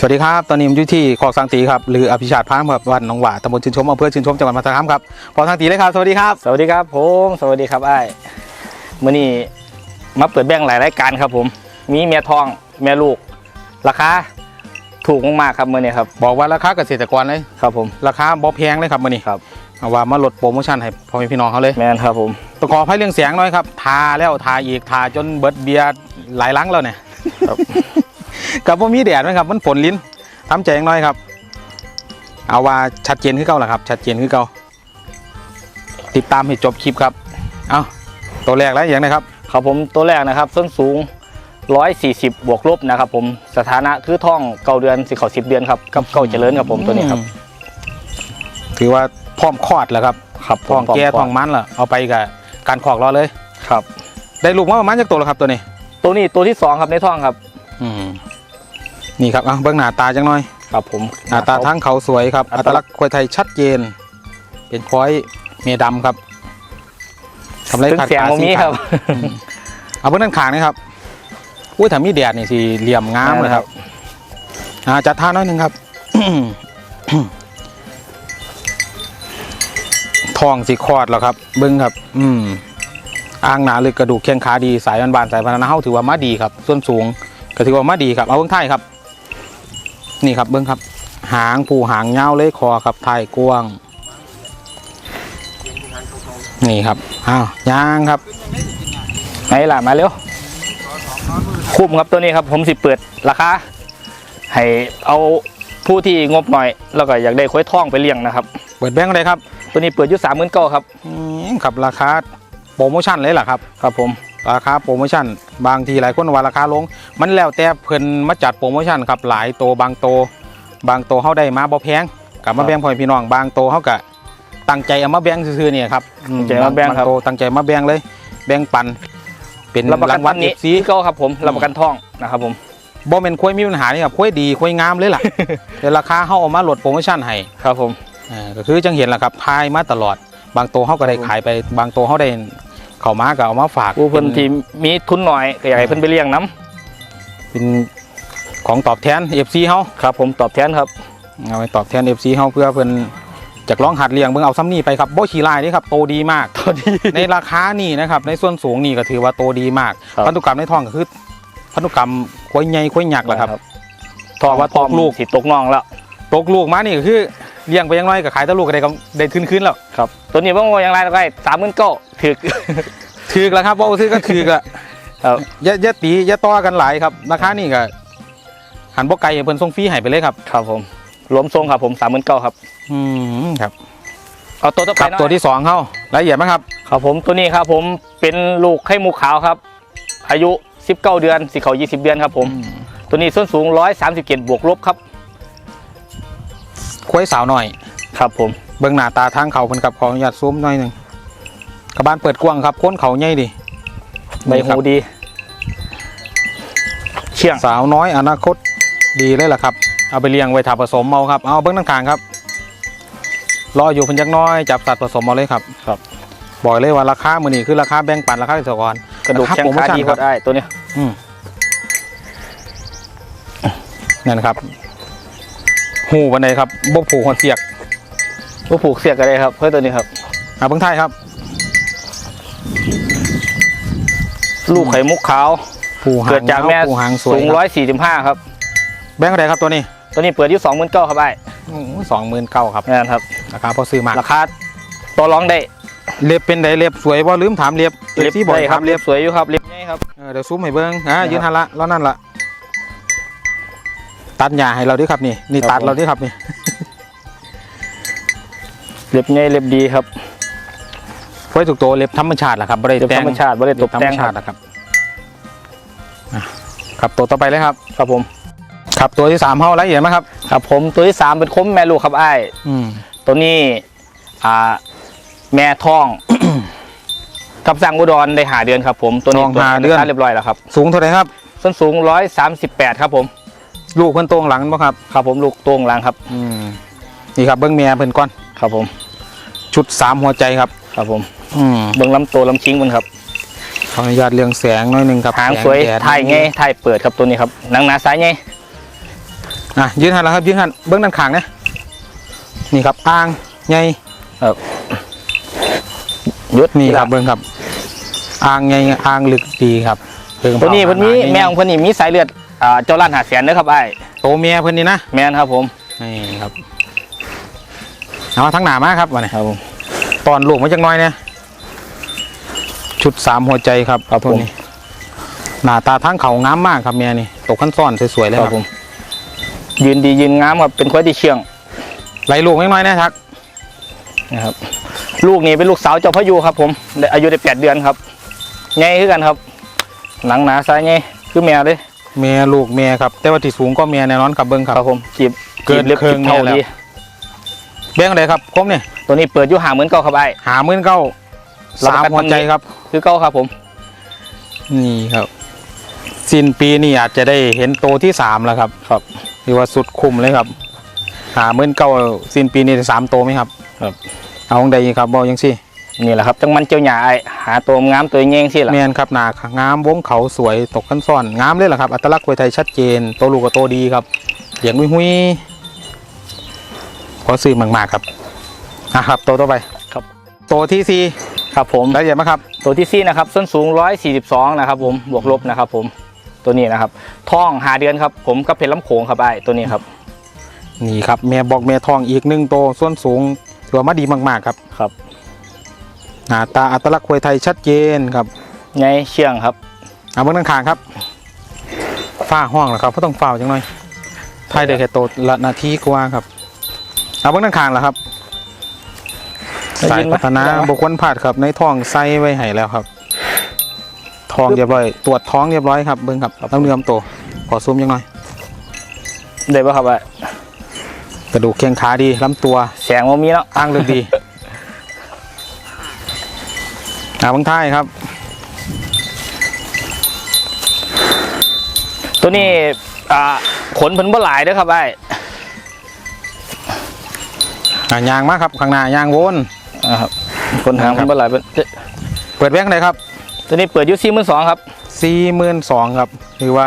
สวัสดีครับ ตอนนี้ผมอยู่ที่คลองสังตีครับหรืออภิชาติพามครับวันหนองหว่าตำบลชื่นชมอำเภอชื่นชมจังหวัดมหาสารคามครับพอสังตีเลยครับ สวัสดีครับ สวัสดีครับผมสวัสดีครับไอ้ายมื่อนี้มาเปิดแบ่งหลายรายการครับผม มีเมียทองเมียลูก ราคาถูกมากๆครับมื่อนี้ครับบอกว่าราคาเกษตรกรเลยครับผม ราคาบ่แพงเลยครับมื่อนี้ครับเอาว่ามาลดโปรโมชั่นให้พ่อแม่พี่น้องเขาเลยแมนครับผมต้องขออภัยเรื่องเสียงหน่อยครับทาแล้วทาอีกทาจนเบิดเบียร์หลายลังแล้วเนี่ยครับ กับว่ามีแดดไหมครับ มันฝนลิ้นทำใจอย่างน้อยครับ เอาว่าชัดเจนขึ้นเก่าแหละครับ ชัดเจนขึ้นเก่าติดตามให้จบคลิปครับ เอาตัวแรกแล้วอย่างนะครับครับผมตัวแรกนะครับส้นสูง 140 บวกลบนะครับ ผมสถานะคือท่องเก้าเดือนสิเขาสิบเดือนครับกับเก้าเจริญครับผมตัวนี้ครับ ถือว่าพร้อมคลอดแล้วครับครับท้องแก่พร้ท้ออมงมันล่ะเอาไปกับการขอกรอเลยครับ ได้ลูกมาประมาณจากตัวแล้วครับตัวนี้ ตัวนี้ตัวที่สองครับในท้องครับ อืม นี่ครับอะเบื้องหน้าตาจังหน่อยครับผมหน้าตาทั้งเขาสวยครับ อัอัตตลัลักกษณ์ษณ์ควายไทยชัดเจน เป็นควายเมียดำครับทำไรถึงขาดเสียงขาตรงนี้สีคขารัวบอืมเอาเบื้องด้านขางนี่ครับอุ้ยถ้ามีแดดนี่สิเหลี่ยมงามเลยครับอ่าจัดท่าน้อยหนึ่งครับทองสีคลอดแล้วครับ เบิ้งครับ อืมอ่างหนาลึกกระดูกแข้งขาดีสายบานๆสายพันธุ์เฮาถือว่ามาดีครับ ส่วนสูงก็ถือว่ามาดีครับ เอาเบิ้งท้ายครับ นี่ครับเบิ้งครับ หางผูหางเงาวเลยคอครับท้ายกว้าง นี่ครับอ้าวยางครับไหนล่ะมาเร็วคุ้มครับตัวนี้ครับ ผมสิเปิดราคาให้เอาผู้ที่งบหน่อย แล้วก็อยากได้ควายท่องไปเลี้ยงนะครับ เปิดแบงค์เลยครับ ตัวนี้เปิดอยู่สามหมื่นเก้าครับอืมครับราคาโปรโมชั่นเลยล่ะครับ ครับผม ราคาโปรโมชั่น บางทีหลายคนว่าราคาลง มันแล้วแต่เพิ่นมาจัดโปรโมชั่นครับหลายโตวบางโตวบางโตวเฮาได้มาบ่แพงกับมาแบ่งพ่อแม่พี่น้องบางโตวเฮาก็ตั้งใจเอามาแบ่งซื่อๆเนี่ยครับอืตั้งใจมาแบ่งครับโตวตั้งใจมาแบ่งเลย แบ่งปัน เป็นรับประกัรานงวัลตำหนี้ FC ที่เก้าครับผมรับประกันท่องนะครับผมบ่แม่นคุยมีปัญหานี่ครับคุยดีคุยงามเลยล่ะแต่ราคาเฮาเอามาลดโปรโมชั่นให้ครับผมอ่าก็คือจังเห็นแหละครับพายมาตลอด บางโตวเฮาก็ได้ขายไปบางโตวเฮาได้ เข้ามาก็เอามาฝากผู้เพิ่นที่มีทุนหน่อยก็อยากให้เพิ่นไปเลี้ยงน้เป็นของตอบแทน FC เฮาำครับ ผมตอบแทนครับเอาไปตอบแทน FC เฮาเพื่อเพิ่นจากร้องหัดเลี้ยงเบิ่งเอาซ้ำนี่ไปครับบ่ขี้ลายนี่ครับโตดีมากตอนนี้ในราคานี่นะครับในส่วนสูงนี่ก็ถือว่าโตดีมากครับพันธุกรรมในท้องก็คือพันธุกรรมควายใหญ่ควายหยักแหละครับทองว่าตกลูกสิตกน้องแล้วตกลูกมานี่ก็คือ เลี้ยงไปอยังน้อยก็ขายแตลูกก็ได้กำได้ขึ้นขึ้นแล้วครับตัวนี้เพิ่งว่าอย่างไรก็ได้สามหมื่นเก้าถึก ถือแล้วครับว่าซื้อก็ถือละครับ อย่าอย่าตีอย่าต่อกันหลายครับราคานี่ก็หันบ่ไกลเพิ่นส่งฟรีให้ไปเลยครับ ครับผมรวมทรงครับผมสามหมื่นเก้าครับอืมครับเอาตัวต่อไปครับหน่อยตัวที่สองเข้าละเอียดไหมครับ ครับผมตัวนี้ครับผมเป็นลูกไข่มุกขาวครับ อายุ 19 เดือนสิเขา20 เดือนครับผม ตัวนี้ส้นสูง 137 บวกลบครับ คุ้ยสาวหน่อย ครับผมเบื้องหน้าตาทางเขาเพิ่นกับขออนุญาตซูมหน่อยหนึ่งกระบานเปิดกว้างครับโค้นเขาใหญ่ดิใบหูดี เชี่ยงสาวน้อยอนาคตดีเลยล่ะครับ เอาไปเลี้ยงไว้ถาผสมเอาครับ เอาเบื้องด้านข้างครับ รออยู่เพิ่นจักหน้อยจับสัตว์ผสมเอาเลยครับ ครับบอกเลยว่าราคามื้อนี้คือราคาแบ่งปันราคาเกษตรกรกระดูกครับแข้งโปรโมขาชั่นดีคก็รับได้ตัวเนี้ยอืมนั่นนะครับ หูบันไดครับบกผูกหัวเสียกลูกผูกเสียกก็ได้ครับเพื่อตัวนี้ครับอ่าเพิ่งไทยครับ ลูกไข่มุกขาว ผูหางเกิดจากแม่ผูหางสวยสูง145ครับ แบงค์อะไรครับตัวนี้ ตัวนี้เปิดอยู่29,000ครับไอ้สองหมื่นเก้าครับนั่นครับราคาพอซื้อมากราคาต่อรองได้เล็บเป็นไดเล็บสวยบ่ลืมถามเล็บเล็บที่บอกได้คถารับมเล็เล็บบสวยอยู่ครับเล็บใหญ่ครับเออเดี๋ยวซูมให้เบิ้งอ่าครับยืนหันละแล้วนั่นละ ตัดหญ้าให้เราด้วยครับนี่นี่ครับตัดผมเราด้วยครับนี่เล็บใหญ่เล็บดีครับไว้ถูกตัวเล็บธรรมชาติแหละครับบ่ได้เล็บแต่ธรงรมชาติบ่ได้ตเล็บกธรรแต่มงชาครัติบนะครับอะครับตัวต่อไปเลยครับ ครับผม ครับตัวที่สามเฮาละเอียดไหมครับครับ ผมตัวที่สามเป็นคมแม่ลูกครับไอ้ายอืมตัวนี้อ่าแม่ท้องกับสั่งอุดรได้หาเดือนครับ ผมตัวนี้ตัวนี้เรียบร้อยแล้วครับ สูงเท่าไหร่ครับส้นสูงร้อยสามสิบแปดครับผม ลูกเพิ่นโตรงหลังบ่ครับครับผมลูกตวงหลังครับ อืมนี่ครับเบิ้งเมียเพิ่นก่อนครับผมชุดสามหัวใจครับ ครับผมอืมเบื้องลำตัวลำชิงมันครับขออนุญาตเรื่องแสงหน้อยหนึงครับหางแสวยแดดถ่ายไงถ่ายเปิดครับตัวนี้ครับหนังหนาซ้ายไงอะยืนหันแล้วครับยืนหันเบื้องด้านข้างนะนี่ครับอ่างใหญ่ ยุดนี่ครับเบื้องครับอ่างใหญ่อ่างลึกดีครับเบิ่งตัวนี้เผาเพิ่นมีหาๆแมวของเพิ่นนี่มีสายเลือด อ่าเจ้าล้านหาแสนเด้อครับไอ้ายโตเมียเพิ่นนี่นะแม่นครับผมนี่ครับเอาทั้งหนามาครับวันนี้ครับผม ตอนลูกมาจังน้อยเนี่ยชุดสามหัวใจครับครับผม ตัวนี้หน้าตาทั้งเขางามมากครับเมียนี่ตกขั้นซ้อนสวยๆเลยคครัรับบผมยืนดียืนงามครับเป็นควายที่เชื่องไหลลูกไม่น้อยนะครับนะครับ ลูกนี่เป็นลูกสาวเจ้าพระยูครับผมได้อายุได้แปดเดือนครับไงคือกันครับหลังหนาซ้ายไงคือแมวเลย เมียลูกเมียครับ แต่ว่าที่สูงก็เมียแน่นอนครับเบิ้งคครัรับบผมจีบเกินจีบเล็บครึ่จีงบเท่าเนี่ยแหละดีแบงค์อะไรครับคมเนี่ยตัวนี้เปิดอยู่หาเหมือนเก่าครับไอ้ายหาหมื่นเก้ารับสาประมกันหัวใจครับ คือเก่าครับผม นี่ครับ สิ้นปีนี่อาจจะได้เห็นโตที่สามแล้วครับ ครับถือว่าสุดคุ้มเลยครับ หาหมื่นเก้าสิ้นปีนี้ได้สามโตไหมครับ ครับ เอาของใดอีกครับบอกยังสิ นี่แหละครับจังมันเจียวหยาไอ้ายหาตัวงามตัวเงี้ยงสิล่ะแมนครับหนางามวงเขาสวยตกขั้นซ่อนงามเลยเหรอครับอัตลักษณ์ควยไทยชัดเจนโตลูกกับโตดีครับเสียงหุยหุยขอซื้อมากๆครับอะครับโตต่อไปครับโตที่สี่ครับผมรายละเอียดไหมครับตัวที่สี่นะครับส้นสูง 142 นะครับผมบวกลบนะครับผมตัวนี้นะครับท้องหาเดือนครับ ผมกับเพชรลำโขงครับไอ้ายตัวนี้ครับ นี่ครับแม่บอกแม่ทองอีกหนึ่งโตส่วนสูงถือว่ามาดีมากๆครับครับ หน้าตาอัตลักษณ์ควยไทยชัดเจนครับไงเชื่องครับเอาเบื้องด้านข้างครับฝ้าห้องเหรอครับก็ต้องฝ้าจังหน่อยไทยได้แค่โตละนาทีกว่าครับเอาเบื้องด้านข้างเหรอครับได้สายยินไหมพัฒนาได้ไหมบุคคลผาดครับในท้องไส้ไว้ให้แล้วครับท้องเรียบร้อย ตรวจท้องเรียบร้อยครับเบิ้งครับน้ำเนื้อมโตขอซูมยังหน่อยได้ป่ะครับไอ้ายกระดูกแข้งขาดีลำตัวแสงว่ามีแล้วอ้างเลือกดี อาเบิ้งท้ายครับ ตัวนี้อ่าขนเพิ่นบ่หลายเด้อครับไอ้ายอ่ายางมาครับข้างหน้ายางวนอ่าครับขนหางเพิ่นบ่หลายเพิ่นเปิดแบงค์ไหนครับ ตัวนี้เปิดอยู่42,000ครับสี่หมื่นสองครับหรือว่า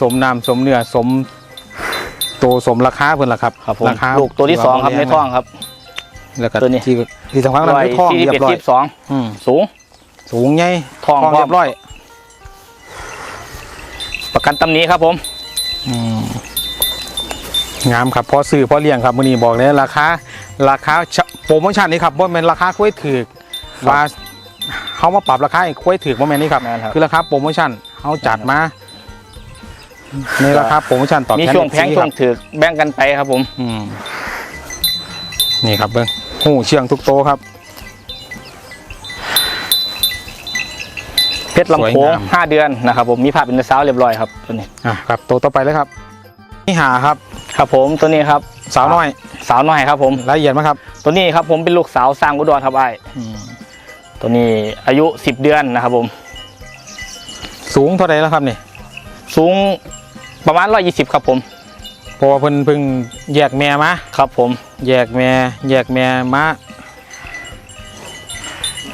สมน้ำสมเนื้อสมโตสมราคาเพิ่นละครับ ครับผมราคาลูกตัวที่สองครับในท้องครับ แล้วก็ตัวนี้ ที่ที่สำคัญคือในท้องเรียบร้อย141อืม42สูง สูงใหญ่ท้องพร้อม เรียบร้อยประกันตำหนี้ครับผม อืมงามครับพอซื้อพอเลี้ยงครับมื้อนี้บอกเลยราคาราคาชะโปรโมชั่นนี้ครับบ่แม่นราคาคุ้ยถือครับว่าเขามาปรับราคาให้คุ้ยถือบ่แม่นนี่ครับแม่นครับ คือราคาโปรโมชั่นเขาจัดมาในราคาโปรโมชั่นตอบมีแทนช่วงแพงฟรีช่ควรังบถือแบ่งกันไปครับผม อืมนี่ครับเบิ้ง หูเชียงทุกโตะครับ เพชรลำโพสวยงงามห้าเดือนนะครับผมมีภาพเป็นสาวเรียบร้อยครับตัวนี้อะครับโตะต่อไปเลยครับนี่หาครับ ครับผมตัวนี้ครับ สาวน้อย สาวน้อยครับผมรายละเอียดไหมครับ ตัวนี้ครับผมเป็นลูกสาวสร้างอุดรครับไอ้ายตัวนี้อายุ10เดือนนะครับผม สูงเท่าไหรแล้วครับนี่ สูงประมาณ120ครับผม เพราะว่าเพิ่นเพิ่งแยกแม่มาครับผมแยกแม่แยกแม่มา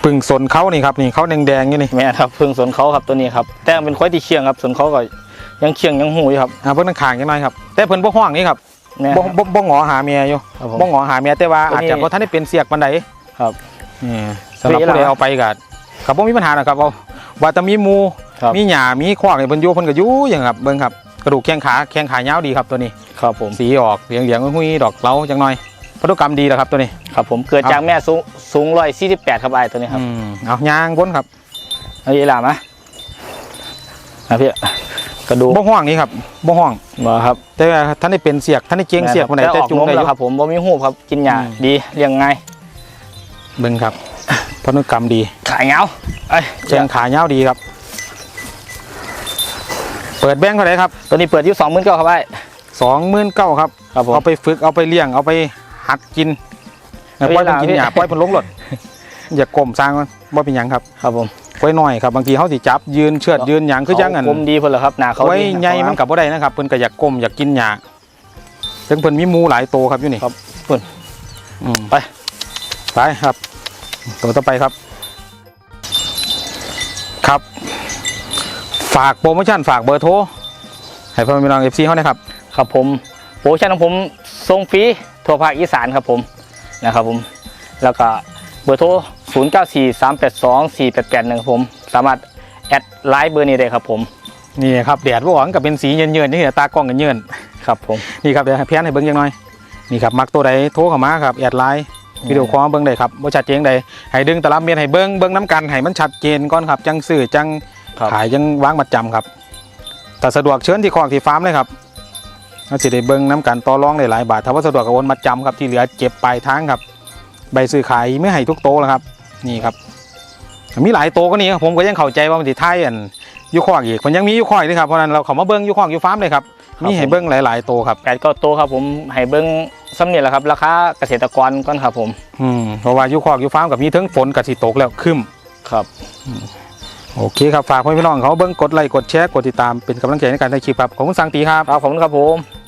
เพึ่งสนเขานี่ครับนี่เขาแดงๆอยู่นี่แม่ครับเพิ่งสวนเขาครับตัวนี้ครับแต่เป็นควายที่เชียงครับสวนเขาก็ยังเชียงยังหูอยู่ครับอ่าเพิ่นข้างๆจังหน่อยครับ แต่เพิ่นบ่ห้องนี่ครับเนี่ยบ่บ่บ่งอหาเมียอยู่ครับผมบ่งอหาเมียแต่ว่าตัวนี้อาจจะบ่ทันได้เป็นเสียกปานใดครับนี่สำหรับเวผู้ลาใดเอาไปก็ก็บ่มีปัญหาหรอกครับเอาว่าแต่มีหมูครับ มีหญ้ามีขวากนี่เพิ่นอยู่เพิ่นก็อยู่อย่างครับเบิ่งครับ กระดูกแข้งขาแข้งขายาวดีครับตัวนี้ ครับผมสีออกเหลืองๆหุ้ยๆดอกเล้าจังหน่อยพันธุกรรมดีแล้วครับตัวนี้ครับผมเกิดจากแม่สูงสูง148ครับไอ้ายตัวนี้ครับอืมเอายางพ้นครับเอาอีหลามาอะพี่กระดูกบ่ห้องนี่ครับบ่ห้องบ่ครับแต่ว่าท่านได้เป็นเสียกท่านได้เจียงเสียกวันไหนแต่แต่ออกจุงนมได้อแล้วยู่ ครับผมบ่มีหูครับกินหญ้าอืม ดีเลี้ยงง่ายเบิ่งครับพันธุกรรมดีขายเหงาเอ้ยแข้งขายาวดีครับ เปิดแบงค์เท่าไหร่ครับ ตัวนี้เปิดอยู่สองหมื่นเก้าครับไอ้สองหมื่นเก้าครับ ครับผม เอาไปฝึกเอาไปเลี้ยงเอาไปหัดกินเอาปล่อยไปมันกินล้างหญ้าปล่อยมันลงรถอย่ากลมสร้างมันบ่เป็นหยังครับครับผมไว้หน่อยครับบางทีเขาสิจับยืนเชือดยืนหยังคือจังอันกลมดีเพิ่นเหรอครับหน้าเขาไว้ดีใหญ่มันกับบ่ได้นะครับเพิ่นก็อยากก้มอยากกินหญ้าซึ่งเพิ่นมีหมูหลายโตวครับอยู่นี่ครับเพิ่นอืมไปไปครับ ตัวต่อไปครับครับ ฝากโปรโมชั่นฝากเบอร์โทรให้พ่อแม่พี่น้อง FC เฮานะครับ ครับผมโปรโมชั่นของผมส่งฟรีทั่วภาคอีสานครับผมนะครับผมแล้วก็เบอร์โทร 0 9 4 3 8 2 4 8 8 1ครับผม สามารถแอดไลน์เบอร์นี้ได้ครับผม นี่ครับแดดบ่หวังกับเป็นสีเยินๆนี่ตากล้องกันเยินครับผม นี่ครับเดี๋ยวให้เพี้ยนให้เบิ้งยังหน่อย นี่ครับมักตัวใดโทรเข้ามาครับแอดไลน์วิดีโอคอลเบิ้งได้ครับบ่ชัดเจนใดให้ดึงตลับเมียนให้เบิ้งเบิ้งน้ำกันให้มันชัดเจนก่อนครับ จังซื้อจัง ครับ ขายจังวางมัดจำครับถ้าสะดวกเชิญที่คอกที่ฟาร์มเลยครับเราจะได้เบิ้งน้ำกันต่อรองได้หลายบาทถ้าว่าสะดวกก็โอนมัดจำครับที่เหลือเก็บปลายทางครับ ใบซื้อขายไม่ให้ทุกโตแล้วครับ นี่ครับ มีหลายโตก็นี่ครับผมก็ยังเข้าใจว่ามันสิท้ายอันอยุคอกอีกมันยังมีอยุคอกนี่ครับเพราะฉะนั้นเราเขามาเบิ้งอยุคอกอยุฟาร์มเลยครับมีให้เบิ้งหลายๆโตครับแปดก็โตครับผมให้เบิ้งซ้ำเนี่ยแหละครับราคาเกษตรกรก่อนครับผมอืมเพราะว่าอยุคอกอยุฟาร์มกับมีทั้งฝนกับสิตกแล้วครึมครับ โอเคครับ ฝากพ่อพี่น้องเขาเบิ้งกดไลค์กดแชร์กดติดตามเป็นกำลังใจในการทำคลิปครับ ขอบคุณสังตีครับ ครับผมครับผม